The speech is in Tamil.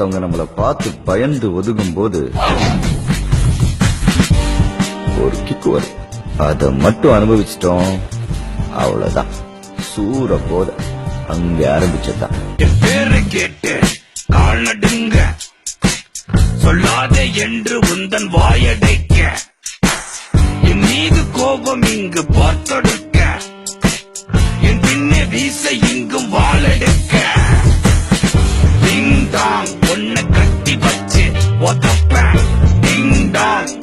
மத்தவங்க நம்மள பார்த்து பயந்து ஒதுங்கும் போது ஒரு கிக்கு வரும். அதை மட்டும் அனுபவிச்சிட்டோம். அவ்வளவுதான். சூற போத. அங்க ஆரம்பிச்சதான் என் பேரை கேட்டு கால் நடுங்க. சொல்லாதே என்று உந்தன் வாயடைக்க. என் மீது கோபம் இங்கு பார்த்தொடுக்க. என் பின்னே வீச இங்கும் வாழெடுக்க. What the fuck? Ding dong.